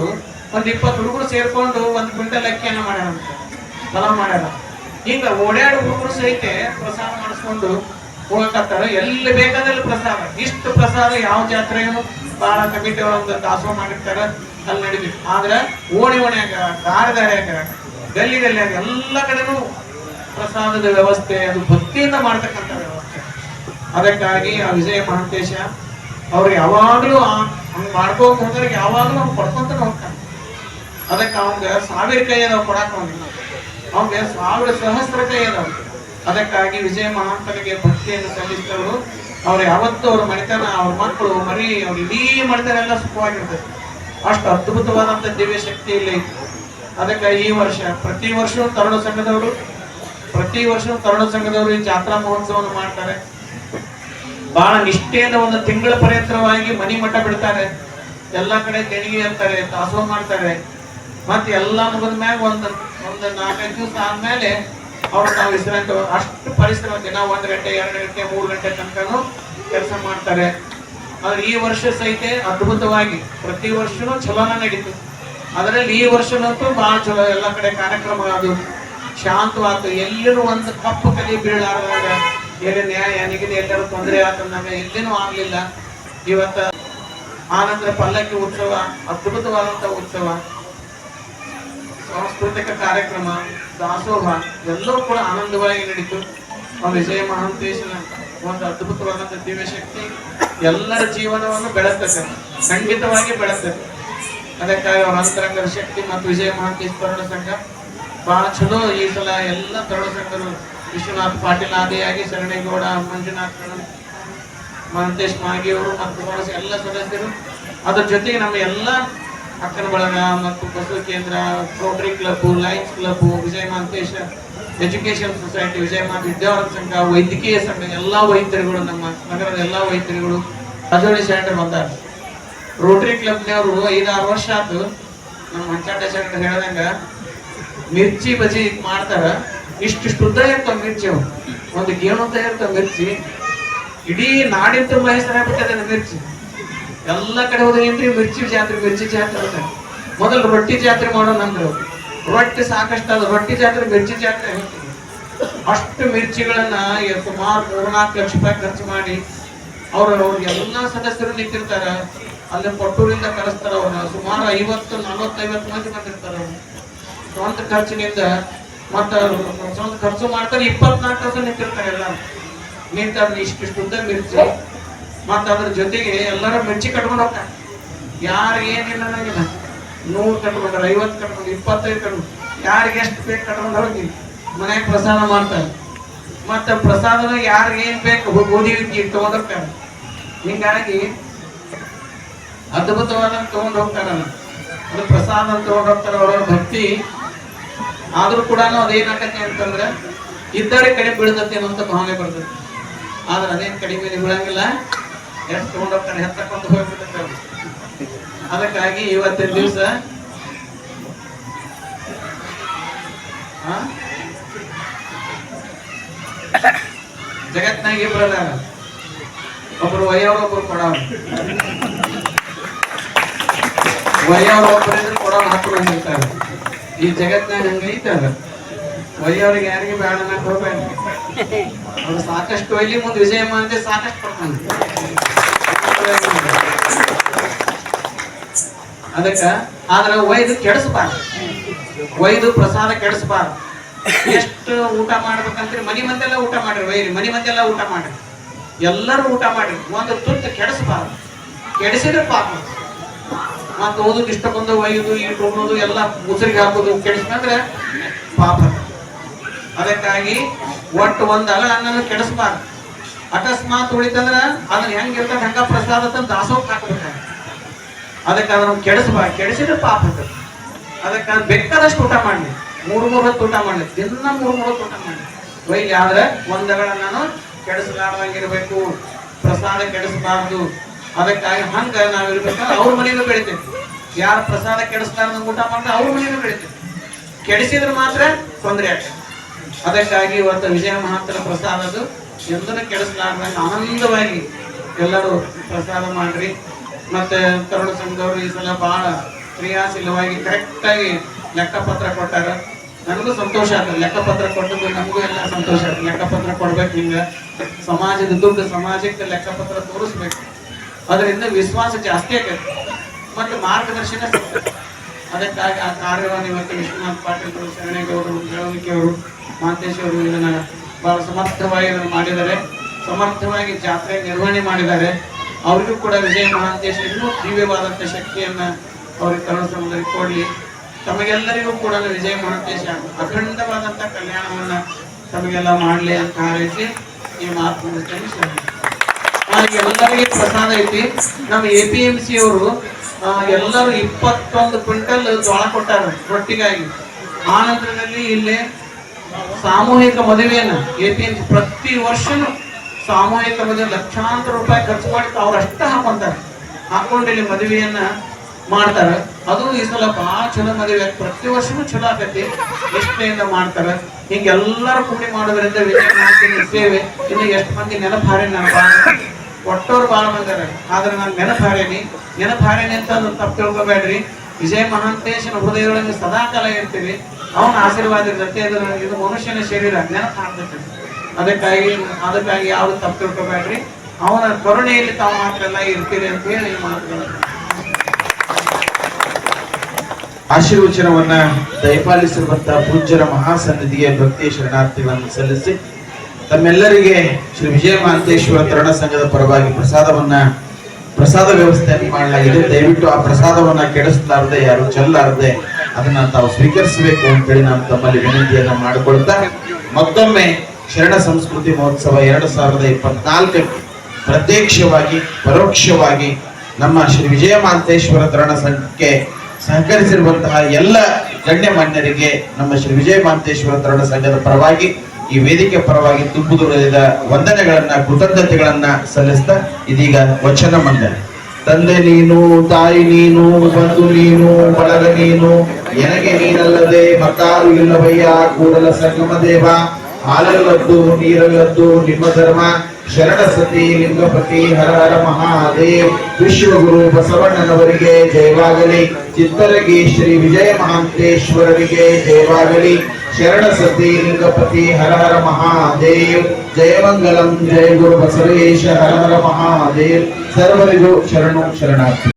ಒಂದು ಇಪ್ಪತ್ತು ಹುಡುಗರು ಸೇರ್ಕೊಂಡು ಒಂದು ಕ್ವಿಂಟಲ್ ಅಕ್ಕಿಯನ್ನು ಮಾಡ್ಯಾರ ಅಂತ. ಫಲ ಮಾಡ್ಯಾರ. ಈಗ ಓಡಾಡು ಹುಡುಗರು ಸಹಿತ ಪ್ರಸಾದ ಮಾಡಿಸ್ಕೊಂಡು ಹೋಗಕತ್ತಾರ. ಎಲ್ಲಿ ಬೇಕಾದಲ್ಲಿ ಪ್ರಸಾದ. ಇಷ್ಟು ಪ್ರಸಾದ ಯಾವ ಜಾತ್ರೆಗೂ ಬಹಳ ಕಮಿಟಿ ಒಳಗೆ ದಾಸೋಹ ಮಾಡಿರ್ತಾರ ಅಲ್ಲಿ ನಡೀಲಿ. ಆದ್ರೆ ಓಣಿ ಓಣ್ಯಾಗ, ದಾರ ದಾರ್ಯಾಗ ಗಲ್ಲಿ ಗಲ್ಲಿಯಾಗ ಎಲ್ಲ ಕಡೆನೂ ಪ್ರಸಾದದ ವ್ಯವಸ್ಥೆ ಅದು ಭಕ್ತಿಯಿಂದ ಮಾಡ್ತಕ್ಕಂಥ ವ್ಯವಸ್ಥೆ ಅದಕ್ಕಾಗಿ ಆ ವಿಜಯ ಮಹಾಂತೇಶ ಅವ್ರಿಗೆ ಯಾವಾಗಲೂ ಹಂಗೆ ಮಾಡ್ಕೋಕ್ ಹೋದ್ರೆ ಯಾವಾಗಲೂ ಅವ್ನು ಪಡ್ಕೊಂತ ಹೋಗ್ತಾನೆ. ಅದಕ್ಕೆ ಅವಂಗ ಸಾವಿರ ಕೈ ಅದಾವ ಕೊಡಾಕ ಅವನಿಲ್ಲ ಅವಂಗೆ ಸಾವಿರ ಸಹಸ್ರ ಕೈ ಅದಾವ. ಅದಕ್ಕಾಗಿ ವಿಜಯ ಮಹಾಂತನಿಗೆ ಭಕ್ತಿಯನ್ನು ಸಲ್ಲಿಸಿದವರು. ಅವ್ರು ಯಾವತ್ತೂ ಅವ್ರ ಮನೆತನ, ಅವ್ರ ಮಕ್ಕಳು ಮರಿ, ಅವ್ರು ಇಡೀ ಮನೆತನ ಎಲ್ಲ ಸುಖವಾಗಿರ್ತದೆ. ಅಷ್ಟು ಅದ್ಭುತವಾದಂತ ದಿವ್ಯ ಶಕ್ತಿ ಇಲ್ಲಿ ಇತ್ತು ಅದಕ್ಕೆ ಈ ವರ್ಷ ಪ್ರತಿ ವರ್ಷವೂ ತರುಣ ಸಂಘದವರು, ಪ್ರತಿ ವರ್ಷ ತರುಣ ಸಂಘದವರು ಈ ಜಾತ್ರಾ ಮಹೋತ್ಸವವನ್ನು ಮಾಡ್ತಾರೆ. ಬಹಳ ನಿಷ್ಠೆಯಿಂದ ಒಂದು ತಿಂಗಳ ಪ್ರಯತ್ನವಾಗಿ ಮನಿ ಮಠ ಬಿಡ್ತಾರೆ. ಎಲ್ಲ ಕಡೆ ದೇಣಿಗೆ ಅಂತಾರೆ, ದಾಸೋಹ ಮಾಡ್ತಾರೆ. ಮತ್ತೆ ಎಲ್ಲ ಮುಗಿದ ಮ್ಯಾಗ ಒಂದು ಒಂದು ನಾಲ್ಕೈದು ದಿವಸ ಆದ್ಮೇಲೆ ಅವ್ರು ನಾವು ವಿಶ್ರಾಂತಿ ಅಷ್ಟು ಪರಿಸರ ದಿನ ಒಂದು ಗಂಟೆ, ಎರಡು ಗಂಟೆ, ಮೂರು ಗಂಟೆ ತನಕನು ಕೆಲಸ ಮಾಡ್ತಾರೆ. ಆದ್ರೆ ಈ ವರ್ಷ ಸಹಿತ ಅದ್ಭುತವಾಗಿ ಪ್ರತಿ ವರ್ಷನೂ ಚಲೋನ ನಡೀತು. ಅದರಲ್ಲಿ ಈ ವರ್ಷನಂತೂ ಬಹಳ ಚಲೋ ಎಲ್ಲ ಕಡೆ ಕಾರ್ಯಕ್ರಮ ಅದು ಶಾಂತವಾತು. ಎಲ್ಲರೂ ಒಂದು ಕಪ್ಪು ಕಲಿ ಬೀಳಾರ್ದಾಗ ಎಲ್ಲಿ ನ್ಯಾಯ ನಿಗದಿ ಎಲ್ಲರೂ ತೊಂದರೆ ಆತ ನಮಗೆ ಎಲ್ಲಿನೂ ಆಗಲಿಲ್ಲ. ಇವತ್ತ ಆನಂದ್ರ ಪಲ್ಲಕ್ಕಿ ಉತ್ಸವ, ಅದ್ಭುತವಾದಂತ ಉತ್ಸವ, ಸಾಂಸ್ಕೃತಿಕ ಕಾರ್ಯಕ್ರಮ, ದಾಸೋಹ ಎಲ್ಲರೂ ಕೂಡ ಆನಂದವಾಗಿ ನಡೀತು. ವಿಜಯ ಮಹಾಂತೇಶನ ಒಂದು ಅದ್ಭುತವಾದಂತ ದಿವ್ಯ ಶಕ್ತಿ ಎಲ್ಲರ ಜೀವನವನ್ನು ಬೆಳೆಸ್ತದೆ ಖಂಡಿತವಾಗಿ ಬೆಳೆಸ್ತದೆ ಅದಕ್ಕಾಗಿ ಅವರ ಅಂತರಂಗದ ಶಕ್ತಿ ಮತ್ತು ವಿಜಯ ಮಹಾಂತೇಶ್ ತರುಣ ಸಂಘ ಬಹಳ ಚಲೋ ಈ ಸಲ ಎಲ್ಲ ತರುಣ ಸಂಘರು ವಿಶ್ವನಾಥ್ ಪಾಟೀಲ್ ಆದಿಯಾಗಿ ಶರಣೇಗೌಡ, ಮಂಜುನಾಥ್ ಮೇಡಮ್ ಮಹಂತೇಶ್ ಮಾಗಿಯವರು ಮತ್ತು ಎಲ್ಲ ಸದಸ್ಯರು. ಅದ್ರ ಜೊತೆಗೆ ನಮ್ಮ ಎಲ್ಲ ಅಕ್ಕನ ಬಳಗ ಮತ್ತು Basava Kendra rotary club lions club Vijaya Mahantesha education society Vijaya Vidyavantha Sangha, ವೈದ್ಯಕೀಯ ಸಂಘ, ಎಲ್ಲ ವೈದ್ಯರುಗಳು, ನಮ್ಮ ನಗರದ ಎಲ್ಲ ವೈದ್ಯರುಗಳು ರಾಜೋಳಿ ಶರಣರು ಬಂದಾರ. ರೋಟರಿ ಕ್ಲಬ್ನವರು ಐದಾರು ವರ್ಷ ಆತು. ನಮ್ಮ ಮಂಚಾಟ ಶರಣರು ಹೇಳ್ದಂಗ, ಮಿರ್ಚಿ ಬಜಿ ಮಾಡ್ತಾರ. ಇಷ್ಟಿಷ್ಟು ಉದ್ದ ಇರ್ತಾವ ಮಿರ್ಚಿ ಅವು. ಒಂದು ಗೇಣುದ್ದ ಇರ್ತಾವ ಮಿರ್ಚಿ. ಇಡೀ ನಾಡಿನ ತುಂಬ ಹೆಸರಾಗ್ಬಿಟ್ಟದೆ ಮಿರ್ಚಿ. ಎಲ್ಲ ಕಡೆ ಹೋದ್ರೆ ಏನ್ರಿ ಮಿರ್ಚಿ ಜಾತ್ರೆ ಮಿರ್ಚಿ ಜಾತ್ರೆ ಅಂತ. ಮೊದಲು ರೊಟ್ಟಿ ಜಾತ್ರೆ ಮಾಡೋಣ ಅಂದ್ರು. ರೊಟ್ಟಿ ಸಾಕಷ್ಟು ಅದು ರೊಟ್ಟಿ ಜಾತ್ರೆ, ಮಿರ್ಚಿ ಜಾತ್ರೆ ಅಷ್ಟು ಮಿರ್ಚಿಗಳನ್ನ ಸುಮಾರು ಮೂರ್ನಾಲ್ಕು ಲಕ್ಷ ರೂಪಾಯಿ ಖರ್ಚು ಮಾಡಿ ಅವ್ರ ಎಲ್ಲ ಸದಸ್ಯರು ನಿಂತಿರ್ತಾರ. ಅಲ್ಲಿ ಕೊಟ್ಟೂರಿಂದ ಕರೆಸ್ತಾರ ಅವ್ರನ್ನ. ಸುಮಾರು ಐವತ್ತು, ನಲವತ್ತೈವತ್ತು ಮಂದಿ ಬಂದಿರ್ತಾರ ಅವ್ರು. ಸ್ವಂತ ಖರ್ಚಿನಿಂದ ಮತ್ತ ಖರ್ಚು ಮಾಡ್ತಾರೆ ಇಪ್ಪತ್ನಾಲ್ಕು ತಾಸು ನಿಂತಿರ್ತಾರೆ ಎಲ್ಲ. ನಿಂತ ಇಷ್ಟಿಷ್ಟು ಉದ್ದ ಮಿರ್ಚಿ ಮತ್ತ ಅದ್ರ ಜೊತೆಗೆ ಎಲ್ಲರೂ ಮಿರ್ಚಿ ಕಟ್ಕೊಂಡು ಹೋಗ್ತಾರೆ ಯಾರು ಏನಿಲ್ಲ ನನಗಿಲ್ಲ ನೂರು ಕಟ್ಕೊಂಡ್ರೆ, ಐವತ್ತು ಕಟ್ಕೊಂಡು ಇಪ್ಪತ್ತೈದು ಕಟ್ಕೊಂಡು ಯಾರಿಗೆ ಎಷ್ಟು ಬೇಕು ಕಟ್ಕೊಂಡು ಹೋಗಿ, ಮನೆಗೆ ಪ್ರಸಾದ ಮಾಡ್ತಾರೆ. ಮತ್ತೆ ಪ್ರಸಾದನ ಯಾರಿಗೆ ಏನ್ ಬೇಕು ಗೋಧಿ ಹುಗ್ಗಿ ತಗೊಂಡೋಗ್ತಾರೆ ಹಿಂಗಾಗಿ ಅದ್ಭುತವಾದ ತಗೊಂಡು ಹೋಗ್ತಾರ ಅದು ಪ್ರಸಾದ ತಗೊಂಡು ಹೋಗ್ತಾರೆ ಅವರ ಭಕ್ತಿ. ಆದ್ರೂ ಕೂಡ ಅದೇನಾಗತ್ತೆ ಅಂತಂದ್ರೆ ಇದ್ದಡೆ ಕಡೆ ಬೀಳ್ತತಿ ಅಂತ ಭಾವನೆ ಬರ್ತದೆ ಆದ್ರೆ ಅದೇನ್ ಕಡಿಮೆ ಬೀಳಂಗಿಲ್ಲ. ಎಷ್ಟು ತಗೊಂಡೋಗ್ತಾನೆ ಹೆತ್ತಕೊಂಡು ಹೋಗ್ಬಿಡುತ್ತೆ ಅದು. ಅದಕ್ಕಾಗಿ ಇವತ್ತಿನ ದಿವಸ ಜಗತ್ನಾಗ ಇಬ್ಬರಲ್ಲ ಒಬ್ರು ಒಯ್ಯವ್ರು ಒಬ್ರು ಕೊಡವ್ರು. ಒಯ್ಯವ್ರು ಒಬ್ಬರಿಂದ ಇದ್ರೆ ಕೊಡೋರು ಹತ್ತು ಇರ್ತಾರೆ ಈ ಜಗತ್ನಾಗ ಹಂಗೈತೆ ಅದು ಒಯ್ಯವ್ರಿಗೆ ಯಾರಿಗೆ ಬೇಡ ಅನ್ನಕ್ ಹೋಗ್ಬೇಡ ಅವ್ರು ಸಾಕಷ್ಟು ಒಯ್ಲಿ ಮುಂದೆ ವಿಜಯ ಮಾಡಿದ್ರೆ ಸಾಕಷ್ಟು ಕೊಡ್ತಾನೆ ಅದಕ್ಕ, ಆದ್ರ ಒಯ್ದು ಕೆಡಿಸ್ಬಾರ್ದು. ಒಯ್ದು ಪ್ರಸಾದ ಕೆಡಿಸ್ಬಾರ್ದು. ಎಷ್ಟು ಊಟ ಮಾಡ್ಬೇಕಂತೀರಿ ಮನಿ ಮಂದೆಲ್ಲ ಊಟ ಮಾಡ್ರಿ, ಒಯ್ರಿ. ಮನಿ ಮಂದೆಲ್ಲ ಊಟ ಮಾಡ್ರಿ. ಎಲ್ಲರೂ ಊಟ ಮಾಡ್ರಿ. ಒಂದು ತುತ್ತು ಕೆಡಿಸ್ಬಾರ್ದು. ಕೆಡಿಸಿದ್ರೆ ಪಾಪ. ಮತ್ತೆ ಇಷ್ಟ ಬಂದ ಒಯ್ಯೋದು ಇಟ್ಟು ಅನ್ನೋದು ಎಲ್ಲ ಮುಸರಿಗೆ ಹಾಕೋದು ಕೆಡಿಸ್ಕೊಂಡ್ರೆ ಪಾಪ. ಅದಕ್ಕಾಗಿ ಒಟ್ಟು ಒಂದಲ್ಲ ಅನ್ನನು ಕೆಡಿಸ್ಬಾರ್ದು. ಅಕಸ್ಮಾತ್ ಉಳಿತಂದ್ರೆ ಅದನ್ನ ಹೆಂಗಿರ್ತದೆ ಹಂಗ ಪ್ರಸಾದ ತಂದು ದಾಸೋಕ್ ಹಾಕ್ಬೇಕಾಗ ಅದಕ್ಕೆ ಅದನ್ನ ಕೆಡಿಸ್ಬಾರ್ದು ಕೆಡಿಸಿದ್ರೆ ಪಾಪ ಅದು. ಅದಕ್ಕೆ ಬೆಕ್ಕದಷ್ಟು ಊಟ ಮಾಡಲಿ. ಮೂರು ಮೂರು ಹೊತ್ತು ಊಟ ಮಾಡಲಿ. ದಿನ ಮೂರು ಮೂರು ಹೊತ್ತು ಊಟ ಮಾಡಲಿ. ಒಯ್ಲಿ ಆದ್ರೆ ಒಂದಗಳನ್ನ ನಾನು ಕೆಡಿಸಲಾರ್ದಂಗಿರ್ಬೇಕು ಪ್ರಸಾದ ಕೆಡಿಸಬಾರ್ದು. ಅದಕ್ಕಾಗಿ ಹಂಗ ನಾವ್ ಇರ್ಬೇಕಂದ್ರೆ ಅವ್ರ ಮನೆಯೂ ಬೆಳಿತೇವೆ. ಯಾರು ಪ್ರಸಾದ ಕೆಡಿಸ್ಲಾರ್ದ ಊಟ ಮಾಡಿದ್ರೆ ಅವ್ರ ಮನೆಯೂ ಬೆಳಿತೇವೆ. ಕೆಡಿಸಿದ್ರೆ ಮಾತ್ರ ತೊಂದರೆ ಆಗ್ತದೆ. ಅದಕ್ಕಾಗಿ ಇವತ್ತು ವಿಜಯ ಮಹಾತ್ತರ ಪ್ರಸಾದದು ಎಂದೂ ಕೆಡಿಸ್ಲಾರ್ದಂಗೆ ಆನಂದವಾಗಿ ಎಲ್ಲರೂ ಪ್ರಸಾದ ಮಾಡ್ರಿ. ಮತ್ತೆ ತರುಣ ಸಂಘದವರು ಈ ಸಲ ಬಹಳ ಕ್ರಿಯಾಶೀಲವಾಗಿ ಕರೆಕ್ಟಾಗಿ ಲೆಕ್ಕಪತ್ರ ಕೊಟ್ಟಾರ. ನನಗೂ ಸಂತೋಷ ಆಗ್ತದೆ. ಲೆಕ್ಕಪತ್ರ ಕೊಟ್ಟದ್ದು ನಮಗೂ ಎಲ್ಲ ಸಂತೋಷ ಆಗ್ತದೆ. ಲೆಕ್ಕಪತ್ರ ಕೊಡ್ಬೇಕು ಹಿಂಗೆ ಸಮಾಜದ ದುಡ್ಡು, ಸಮಾಜಕ್ಕೆ ಲೆಕ್ಕಪತ್ರ ತೋರಿಸ್ಬೇಕು. ಅದರಿಂದ ವಿಶ್ವಾಸ ಜಾಸ್ತಿ ಆಗತ್ತೆ ಮತ್ತು ಮಾರ್ಗದರ್ಶನ ಅದಕ್ಕಾಗಿ ಆ ಕಾರ್ಯವನ್ನು ಇವತ್ತು ವಿಶ್ವನಾಥ್ ಪಾಟೀಲ್ ಶರಣೇಗೌಡರು ಬೆಳವಣಿಗೆ ಅವರು, ಮಾಂತೇಶ್ ಅವರು ಇದನ್ನ ಬಹಳ ಸಮರ್ಥವಾಗಿ ಇದನ್ನು ಮಾಡಿದ್ದಾರೆ. ಸಮರ್ಥವಾಗಿ ಜಾತ್ರೆ ನಿರ್ವಹಣೆ ಮಾಡಿದ್ದಾರೆ. ಅವರಿಗೂ ಕೂಡ ವಿಜಯ ಮಹಾಂತೇಶ್ ಇನ್ನೂ ದಿವ್ಯವಾದಂಥ ಶಕ್ತಿಯನ್ನ ಅವರಿಗೆ ತರುಣ ಸಮುದ್ರಕ್ಕೆ ಕೊಡಲಿ. ತಮಗೆಲ್ಲರಿಗೂ ಕೂಡ ವಿಜಯ ಮಹಾಂತೇಶ ಅಖಂಡವಾದಂಥ ಕಲ್ಯಾಣವನ್ನು ತಮಗೆಲ್ಲ ಮಾಡಲಿ ಅಂತ ಹಾರೈಸಿ ಈ ಮಾತು ಮುಗಿಸ್ತೇನೆ. ಎಲ್ಲರಿಗೆ ಪ್ರಸಾದ ಐತಿ. ನಮ್ಮ ಎ ಪಿ ಎಂ ಸಿ ಅವರು ಎಲ್ಲರೂ ಇಪ್ಪತ್ತೊಂದು ಕ್ವಿಂಟಲ್ ಜೋಳ ಕೊಟ್ಟಾರ ರೊಟ್ಟಿಗಾಗಿ. ಆ ನಂತರದಲ್ಲಿ ಇಲ್ಲಿ ಸಾಮೂಹಿಕ ಮದುವೆಯನ್ನ ಎ ಪಿ ಎಂ ಸಿ ಪ್ರತಿ ವರ್ಷನೂ ಸಾಮೂಹಿಕ ಮದುವೆ ಲಕ್ಷಾಂತರ ರೂಪಾಯಿ ಖರ್ಚು ಮಾಡಿ ಅವ್ರು ಅಷ್ಟ ಹಾಕೊಂತಾರೆ. ಹಾಕೊಂಡು ಇಲ್ಲಿ ಮದುವೆಯನ್ನ ಮಾಡ್ತಾರ. ಅದು ಈ ಸಲ ಭಾಳ ಚಲೋ ಮದುವೆ ಪ್ರತಿ ವರ್ಷನೂ ಚಲೋ ಆಗತ್ತೆ ನಿಷ್ಠೆಯಿಂದ ಮಾಡ್ತಾರೆ. ಹಿಂಗೆಲ್ಲರೂ ಕೂಡಿ ಮಾಡೋದ್ರಿಂದ ವಿಜಯ ಮಾಡ್ತೀನಿ ಸೇವೆ. ಇನ್ನು ಎಷ್ಟು ಮಂದಿ ನೆನಪಾರಿ ಹಾರಿ ನಾನು ಭಾಳ ಒಟ್ಟೋರು ಆದ್ರೆ ನಾನು ನೆನಪು ಹಾರೇನಿ ನೆನಪು ಹಾರೇನಿ ಅಂತ ಅದು ತಪ್ಪು ತಿಳ್ಕೊಬೇಡ್ರಿ. ವಿಜಯ ಮಹಾಂತೇಶನ ಹೃದಯದೊಳಗೆ ಸದಾ ಕಾಲ ಇರ್ತೀವಿ ಅವನ ಆಶೀರ್ವಾದ ಜೊತೆ ಇದು ಮನುಷ್ಯನ ಶರೀರ ನೆನಪು ಅದಕ್ಕಾಗಿ ಅದಕ್ಕಾಗಿ ಯಾವ್ದು ತಪ್ಪು ತಿಳ್ಕೊಬೇಡ್ರಿ. ಅವನ ಕರುಣೆಯಲ್ಲಿ ತಾವು ಮಾತ್ರ ಎಲ್ಲ ಇರ್ತೀರಿ ಅಂತ ಹೇಳಿ ಮಾತುಗಳು ಆಶೀರ್ವಚನವನ್ನ ದಯಪಾಲಿಸಿರುವಂತಹ ಪೂಜ್ಯರ ಮಹಾಸನ್ನಿಧಿಗೆ ಭಕ್ತಿಯ ಶರಣಾರ್ಥಿಗಳನ್ನು ಸಲ್ಲಿಸಿ ತಮ್ಮೆಲ್ಲರಿಗೆ ಶ್ರೀ ವಿಜಯ ಮಹಾಂತೇಶ್ವರ ತರಣ ಸಂಘದ ಪರವಾಗಿ ಪ್ರಸಾದವನ್ನ, ಪ್ರಸಾದ ವ್ಯವಸ್ಥೆಯನ್ನು ಮಾಡಲಾಗಿದೆ. ದಯವಿಟ್ಟು ಆ ಪ್ರಸಾದವನ್ನ ಕೆಡಿಸಲಾರದೆ, ಯಾರು ಚೆಲ್ಲಾರದೆ, ಅದನ್ನ ತಾವು ಸ್ವೀಕರಿಸಬೇಕು ಅಂತೇಳಿ ನಾನು ತಮ್ಮಲ್ಲಿ ವಿನಂತಿಯನ್ನ ಮಾಡಿಕೊಳ್ತಾ, ಮತ್ತೊಮ್ಮೆ ಶರಣ ಸಂಸ್ಕೃತಿ ಮಹೋತ್ಸವ ಎರಡು ಸಾವಿರದ ಇಪ್ಪತ್ನಾಲ್ಕಕ್ಕೆ ಪ್ರತ್ಯಕ್ಷವಾಗಿ, ಪರೋಕ್ಷವಾಗಿ ನಮ್ಮ ಶ್ರೀ ವಿಜಯ ಮಹಾಂತೇಶ್ವರ ತರಣ ಸಂಘಕ್ಕೆ ಸಹಕರಿಸಿರುವಂತಹ ಎಲ್ಲ ಗಣ್ಯಮಾನ್ಯರಿಗೆ ನಮ್ಮ ಶ್ರೀ ವಿಜಯ ಮಹಾಂತೇಶ್ವರ ತರಣ ಸಂಘದ ಪರವಾಗಿ ಈ ವೇದಿಕೆ ಪರವಾಗಿ ತುಂಬು ದುಡಿದ ವಂದನೆಗಳನ್ನ, ಕೃತಜ್ಞತೆಗಳನ್ನ ಸಲ್ಲಿಸ್ತಾ ಇದೀಗ ವಚನ ಮಂಡನೆ. ತಂದೆ ನೀನು, ತಾಯಿ ನೀನು, ಬಂಧು ನೀನು, ಬಳಗ ನೀನು, ಎನಗೆ ನೀನಲ್ಲದೆ ಮತ್ತಾರು ಇಲ್ಲವಯ್ಯ, ಕೂಡಲ ಸಂಗಮ ದೇವ. ಹಾಲಲ್ಲದ್ದು, ನೀರಲ್ಲದ್ದು ನಿಮ್ಮ ಧರ್ಮ. ಶರಣ ಸತಿ ಲಿಂಗಪತಿ ಹರ ಹರ ಮಹಾದೇವ್. ವಿಶ್ವಗುರು ಬಸವಣ್ಣನವರಿಗೆ ಜಯವಾಗಲಿ. ಚಿತ್ತರಗಿ ಶ್ರೀ ವಿಜಯ ಮಹಾಂತೇಶ್ವರರಿಗೆ ಜಯವಾಗಲಿ. ಶರಣ ಸತಿ ಲಿಂಗಪತಿ ಹರ ಹರ ಮಹಾದೇವ್. ಜಯಮಂಗಲಂ ಜಯ ಗುರು ಬಸವೇಶ, ಹರ ಹರ ಮಹಾದೇವ್. ಸರ್ವರಿಗೂ ಶರಣು ಶರಣಾರ್ಥಿ.